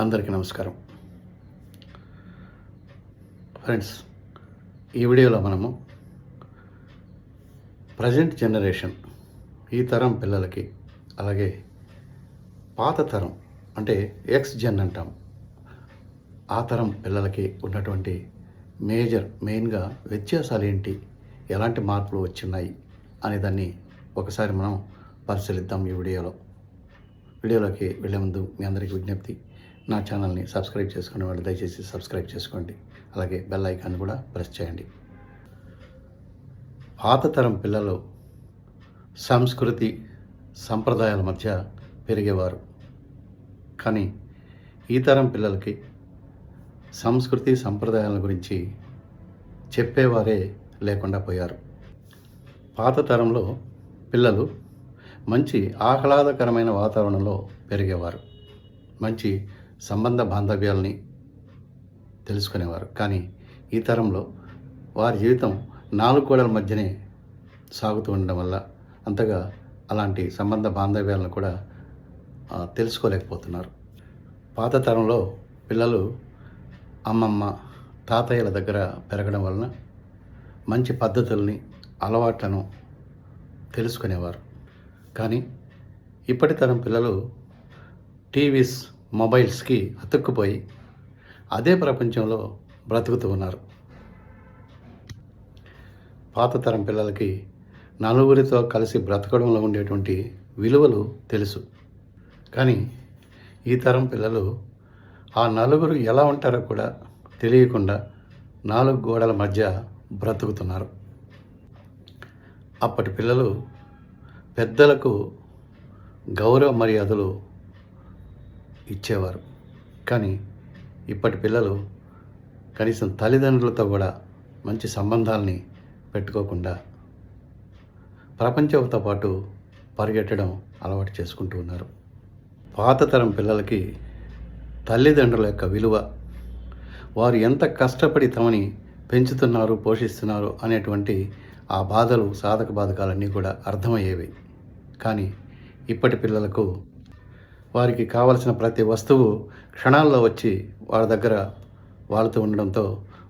అందరికీ నమస్కారం. ఫ్రెండ్స్ ఈ వీడియోలో మనము ప్రజెంట్ జనరేషన్ ఈ తరం పిల్లలకి అలాగే పాత తరం అంటే ఎక్స్ జెన్ అంటాం. ఆ తరం పిల్లలకి ఉన్నటువంటి మేజర్ మెయిన్గా వ్యత్యాసాలు ఏంటి? ఎలాంటి మార్పులు వచ్చిన్నాయి అనే దాన్ని ఒకసారి మనం పరిశీలిద్దాం ఈ వీడియోలో. వీడియోలోకి వెళ్ళే ముందు మీ అందరికీ విజ్ఞప్తి. నా ఛానల్ని సబ్స్క్రైబ్ చేసుకునే వాళ్ళు దయచేసి సబ్స్క్రైబ్ చేసుకోండి. అలాగే బెల్ ఐకాన్ కూడా ప్రెస్ చేయండి. పాత తరం పిల్లలు సంస్కృతి సంప్రదాయాల మధ్య పెరిగేవారు. కానీ ఈ తరం పిల్లలకి సంస్కృతి సంప్రదాయాల గురించి చెప్పేవారే లేకుండా పోయారు. పాత తరంలో పిల్లలు మంచి ఆహ్లాదకరమైన వాతావరణంలో పెరిగేవారు. మంచి సంబంధ బాంధవ్యాల్ని తెలుసుకునేవారు. కానీ ఈ తరంలో వారి జీవితం నాలుగు గోడల మధ్యనే సాగుతూ ఉండడం వల్ల అంతగా అలాంటి సంబంధ బాంధవ్యాలను కూడా తెలుసుకోలేకపోతున్నారు. పాత తరంలో పిల్లలు అమ్మమ్మ తాతయ్యల దగ్గర పెరగడం వలన మంచి పద్ధతుల్ని అలవాట్లను తెలుసుకునేవారు. కానీ ఇప్పటి తరం పిల్లలు టీవీస్ మొబైల్స్కి అతుక్కుపోయి అదే ప్రపంచంలో బ్రతుకుతూ ఉన్నారు. పాత తరం పిల్లలకి నలుగురితో కలిసి బ్రతకడంలో ఉండేటువంటి విలువలు తెలుసు. కానీ ఈ తరం పిల్లలు ఆ నలుగురు ఎలా ఉంటారో కూడా తెలియకుండా నాలుగు గోడల మధ్య బ్రతుకుతున్నారు. అప్పటి పిల్లలు పెద్దలకు గౌరవ మర్యాదలు ఇచ్చేవారు. కానీ ఇప్పటి పిల్లలు కనీసం తల్లిదండ్రులతో కూడా మంచి సంబంధాలని పెట్టుకోకుండా ప్రపంచంతో పాటు పరిగెట్టడం అలవాటు చేసుకుంటూ ఉన్నారు. పాత తరం పిల్లలకి తల్లిదండ్రుల యొక్క విలువ వారు ఎంత కష్టపడి తమని పెంచుతున్నారు పోషిస్తున్నారు అనేటువంటి ఆ బాధలు సాధక బాధకాలన్నీ కూడా అర్థమయ్యేవి. కానీ ఇప్పటి పిల్లలకు వారికి కావలసిన ప్రతి వస్తువు క్షణాల్లో వచ్చి వాళ్ళ దగ్గర వాళ్ళతో ఉండడంతో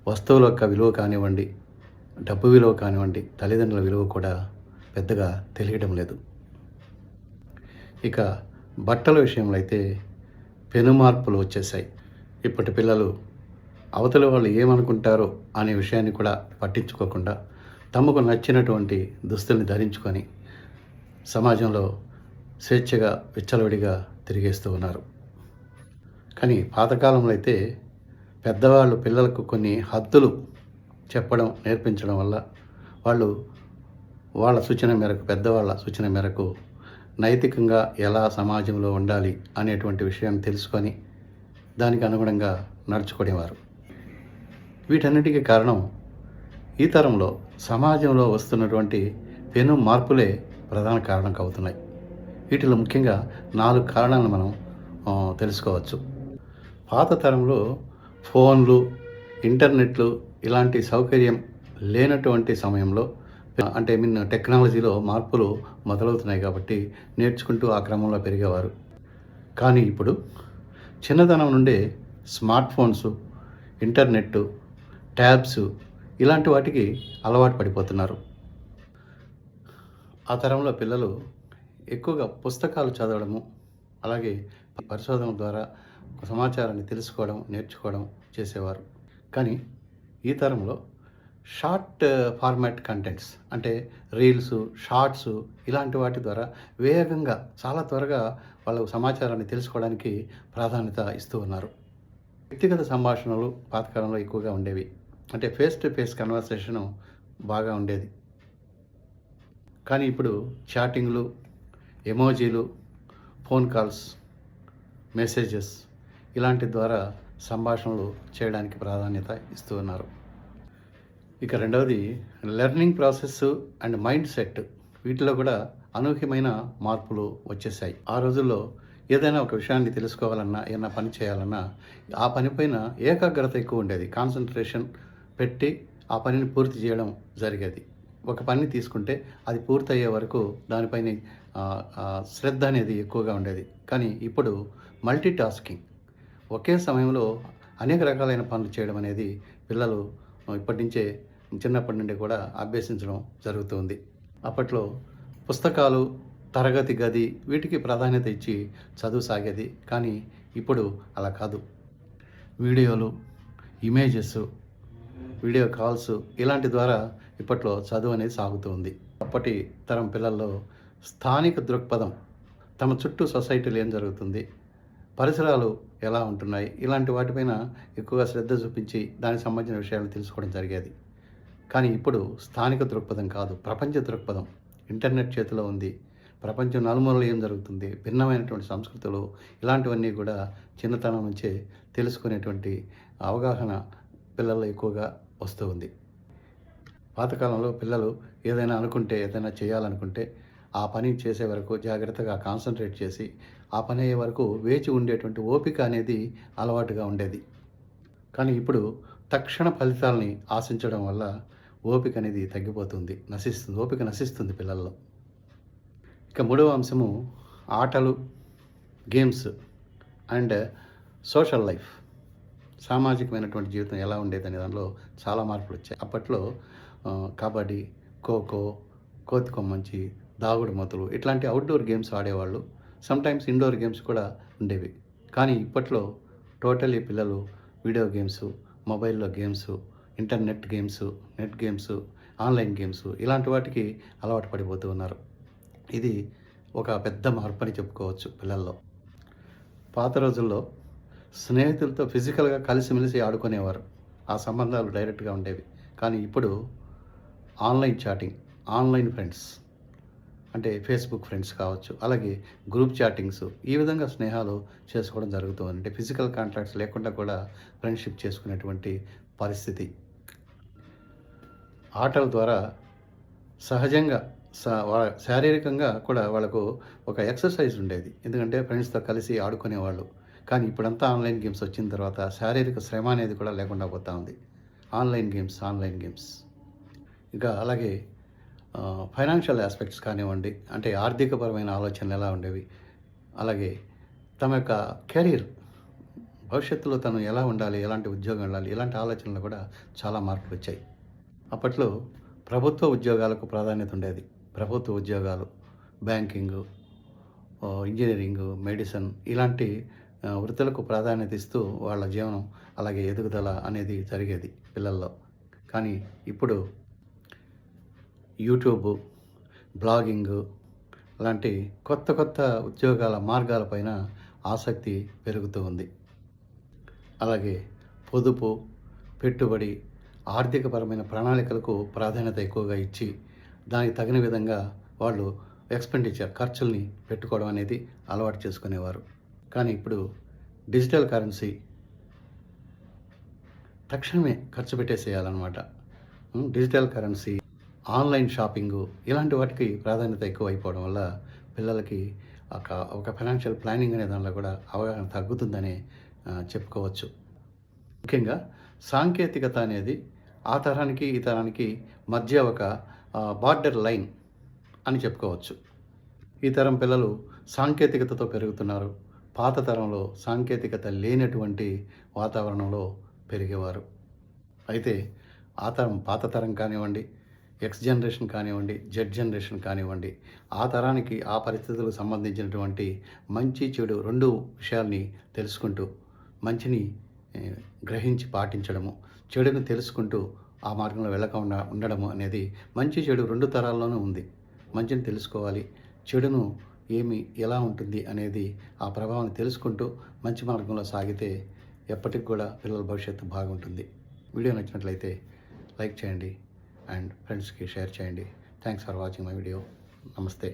వస్తువుల యొక్క విలువ కానివ్వండి డబ్బు విలువ కానివ్వండి తల్లిదండ్రుల విలువ కూడా పెద్దగా తెలియడం లేదు. ఇక బట్టల విషయంలో అయితే పెను మార్పులు వచ్చేసాయి ఇప్పటి పిల్లలు అవతల వాళ్ళు ఏమనుకుంటారో అనే విషయాన్ని కూడా పట్టించుకోకుండా తమకు నచ్చినటువంటి దుస్తుల్ని ధరించుకొని సమాజంలో స్వేచ్ఛగా విచ్చలవిడిగా తిరిగేస్తూ ఉన్నారు. కానీ పాతకాలంలో అయితే పెద్దవాళ్ళు పిల్లలకు కొన్ని హద్దులు చెప్పడం నేర్పించడం వల్ల వాళ్ళు వాళ్ళ సూచన మేరకు పెద్దవాళ్ళ సూచన మేరకు నైతికంగా ఎలా సమాజంలో ఉండాలి అనేటువంటి విషయాన్ని తెలుసుకొని దానికి అనుగుణంగా నడుచుకునేవారు. వీటన్నిటికీ కారణం ఈ తరంలో సమాజంలో వస్తున్నటువంటి పెను మార్పులే ప్రధాన కారణం అవుతున్నాయి వీటిలో ముఖ్యంగా నాలుగు కారణాలను మనం తెలుసుకోవచ్చు. పాత తరంలో ఫోన్లు ఇంటర్నెట్లు ఇలాంటి సౌకర్యం లేనటువంటి సమయంలో అంటే మీన్ టెక్నాలజీలో మార్పులు మొదలవుతున్నాయి కాబట్టి నేర్చుకుంటూ ఆ క్రమంలో పెరిగేవారు. కానీ ఇప్పుడు చిన్నతనం నుండే స్మార్ట్ ఫోన్స్ ఇంటర్నెట్ ట్యాబ్స్ ఇలాంటి వాటికి అలవాటు పడిపోతున్నారు. ఆ తరంలో పిల్లలు ఎక్కువగా పుస్తకాలు చదవడము అలాగే పరిశోధన ద్వారా సమాచారాన్ని తెలుసుకోవడం నేర్చుకోవడం చేసేవారు. కానీ ఈ తరంలో షార్ట్ ఫార్మాట్ కంటెంట్స్ అంటే రీల్స్ షార్ట్స్ ఇలాంటి వాటి ద్వారా వేగంగా చాలా త్వరగా వాళ్ళ సమాచారాన్ని తెలుసుకోవడానికి ప్రాధాన్యత ఇస్తూ ఉన్నారు. వ్యక్తిగత సంభాషణలు పాతకాలంలో ఎక్కువగా ఉండేవి. అంటే ఫేస్ టు ఫేస్ కన్వర్సేషను బాగా ఉండేది. కానీ ఇప్పుడు చాటింగ్లు ఎమోజీలు ఫోన్ కాల్స్ మెసేజెస్ ఇలాంటి ద్వారా సంభాషణలు చేయడానికి ప్రాధాన్యత ఇస్తూ ఉన్నారు. ఇక రెండవది learning process and mind set వీటిలో కూడా అనూహ్యమైన మార్పులు వచ్చేసాయి ఆ రోజుల్లో ఏదైనా ఒక విషయాన్ని తెలుసుకోవాలన్నా ఏదైనా పని చేయాలన్నా ఆ పనిపైన ఏకాగ్రత ఎక్కువ ఉండేది. కాన్సన్ట్రేషన్ పెట్టి ఆ పనిని పూర్తి చేయడం జరిగేది. ఒక పని తీసుకుంటే అది పూర్తయ్యే వరకు దానిపైన శ్రద్ధ అనేది ఎక్కువగా ఉండేది. కానీ ఇప్పుడు మల్టీ టాస్కింగ్ ఒకే సమయంలో అనేక రకాలైన పనులు చేయడం అనేది పిల్లలు ఇప్పటి నుంచే చిన్నప్పటి నుండి కూడా అభ్యసించడం జరుగుతుంది. అప్పట్లో పుస్తకాలు తరగతి గది వీటికి ప్రాధాన్యత ఇచ్చి చదువు సాగేది. కానీ ఇప్పుడు అలా కాదు. వీడియోలు ఇమేజెస్ వీడియో కాల్స్ ఇలాంటి ద్వారా ఇప్పట్లో చదువు అనేది సాగుతుంది. అప్పటి తరం పిల్లల్లో స్థానిక దృక్పథం తమ చుట్టూ సొసైటీలు ఏం జరుగుతుంది పరిసరాలు ఎలా ఉంటున్నాయి ఇలాంటి వాటిపైన ఎక్కువగా శ్రద్ధ చూపించి దానికి సంబంధించిన విషయాలు తెలుసుకోవడం జరిగేది. కానీ ఇప్పుడు స్థానిక దృక్పథం కాదు ప్రపంచ దృక్పథం. ఇంటర్నెట్ చేతిలో ఉంది ప్రపంచం నలుమూలలో ఏం జరుగుతుంది భిన్నమైనటువంటి సంస్కృతులు ఇలాంటివన్నీ కూడా చిన్నతనం నుంచే తెలుసుకునేటువంటి అవగాహన పిల్లల్లో ఎక్కువగా వస్తూ ఉంది. పాతకాలంలో పిల్లలు ఏదైనా అనుకుంటే ఏదైనా చేయాలనుకుంటే ఆ పని చేసే వరకు జాగ్రత్తగా కాన్సన్ట్రేట్ చేసి ఆ పని అయ్యే వరకు వేచి ఉండేటువంటి ఓపిక అనేది అలవాటుగా ఉండేది. కానీ ఇప్పుడు తక్షణ ఫలితాలని ఆశించడం వల్ల ఓపిక అనేది తగ్గిపోతుంది నశిస్తుంది ఓపిక నశిస్తుంది పిల్లల్లో. ఇక మూడవ అంశము ఆటలు గేమ్స్ అండ్ సోషల్ లైఫ్. సామాజికమైనటువంటి జీవితం ఎలా ఉండేదనే దానిలో చాలా మార్పులు వచ్చాయి. అప్పట్లో కబడ్డీ ఖోఖో కోతి కొమ్మంచి దాగుడు మొదలు ఇట్లాంటి అవుట్డోర్ గేమ్స్ ఆడేవాళ్ళు సమ్టైమ్స్ ఇండోర్ గేమ్స్ కూడా ఉండేవి. కానీ ఇప్పట్లో టోటలీ పిల్లలు వీడియో గేమ్స్ మొబైల్లో games internet games net games online games ఇలాంటి వాటికి అలవాటు పడిపోతూ ఉన్నారు. ఇది ఒక పెద్ద మార్పు అని చెప్పుకోవచ్చు పిల్లల్లో. పాత రోజుల్లో స్నేహితులతో ఫిజికల్గా కలిసిమెలిసి ఆడుకునేవారు. ఆ సంబంధాలు డైరెక్ట్గా ఉండేవి. కానీ ఇప్పుడు ఆన్లైన్ చాటింగ్ ఆన్లైన్ ఫ్రెండ్స్ అంటే ఫేస్బుక్ ఫ్రెండ్స్ కావచ్చు అలాగే గ్రూప్ చాటింగ్స్ ఈ విధంగా స్నేహాలు చేసుకోవడం జరుగుతుంది. అంటే ఫిజికల్ కాంటాక్ట్స్ లేకుండా కూడా ఫ్రెండ్షిప్ చేసుకునేటువంటి పరిస్థితి. ఆటల ద్వారా సహజంగా స- వా- శారీరకంగా కూడా వాళ్ళకు ఒక ఎక్సర్సైజ్ ఉండేది. ఎందుకంటే ఫ్రెండ్స్తో కలిసి ఆడుకునేవాళ్ళు. కానీ ఇప్పుడంతా ఆన్లైన్ గేమ్స్ వచ్చిన తర్వాత శారీరక శ్రమ అనేది కూడా లేకుండా పోతా ఉంది. ఆన్లైన్ గేమ్స్ ఆన్లైన్ గేమ్స్ ఇంకా అలాగే ఫైనాన్షియల్ ఆస్పెక్ట్స్ కానివ్వండి అంటే ఆర్థికపరమైన ఆలోచనలు ఎలా ఉండేవి అలాగే తమ యొక్క కెరీర్ భవిష్యత్తులో తను ఎలా ఉండాలి ఎలాంటి ఉద్యోగం వెళ్ళాలి ఇలాంటి ఆలోచనలు కూడా చాలా మార్పులు వచ్చాయి. అప్పట్లో ప్రభుత్వ ఉద్యోగాలకు ప్రాధాన్యత ఉండేది. ప్రభుత్వ ఉద్యోగాలు బ్యాంకింగు ఇంజనీరింగ్ మెడిసిన్ ఇలాంటి వృత్తులకు ప్రాధాన్యత ఇస్తూ వాళ్ళ జీవనం అలాగే ఎదుగుదల అనేది జరిగేది పిల్లల్లో. కానీ ఇప్పుడు యూట్యూబ్ బ్లాగింగ్ లాంటి కొత్త కొత్త ఉద్యోగాల మార్గాలపైన ఆసక్తి పెరుగుతూ ఉంది. అలాగే పొదుపు పెట్టుబడి ఆర్థికపరమైన ప్రణాళికలకు ప్రాధాన్యత ఎక్కువగా ఇచ్చి దానికి తగిన విధంగా వాళ్ళు ఎక్స్పెండిచర్ ఖర్చుల్ని పెట్టుకోవడం అనేది అలవాటు చేసుకునేవారు. కానీ ఇప్పుడు డిజిటల్ కరెన్సీ తక్షణమే ఖర్చు పెట్టేసేయాలన్నమాట. డిజిటల్ కరెన్సీ ఆన్లైన్ షాపింగు ఇలాంటి వాటికి ప్రాధాన్యత ఎక్కువ అయిపోవడం వల్ల పిల్లలకి ఒక ఒక ఫైనాన్షియల్ ప్లానింగ్ అనే దానిలో కూడా అవగాహన తగ్గుతుందని చెప్పుకోవచ్చు. ముఖ్యంగా సాంకేతికత అనేది ఆ తరానికి ఈ తరానికి మధ్య ఒక బార్డర్ లైన్ అని చెప్పుకోవచ్చు. ఈ తరం పిల్లలు సాంకేతికతతో పెరుగుతున్నారు. పాత తరంలో సాంకేతికత లేనటువంటి వాతావరణంలో పెరిగేవారు. అయితే ఆ తరం పాత తరం కానివ్వండి ఎక్స్ జనరేషన్ కానివ్వండి జెడ్ జనరేషన్ కానివ్వండి ఆ తరానికి ఆ పరిస్థితులకు సంబంధించినటువంటి మంచి చెడు రెండు విషయాల్ని తెలుసుకుంటూ మంచిని గ్రహించి పాటించడము చెడుని తెలుసుకుంటూ ఆ మార్గంలో వెళ్ళకుండా ఉండడము అనేది మంచి చెడు రెండు తరాల్లోనూ ఉంది. మంచిని తెలుసుకోవాలి చెడును ఏమి ఎలా ఉంటుంది అనేది ఆ ప్రభావాన్ని తెలుసుకుంటూ మంచి మార్గంలో సాగితే ఎప్పటికి కూడా పిల్లల భవిష్యత్తు బాగుంటుంది. వీడియో నచ్చినట్లయితే లైక్ చేయండి అండ్ ఫ్రెండ్స్కి షేర్ చేయండి. Thanks for watching my video నమస్తే.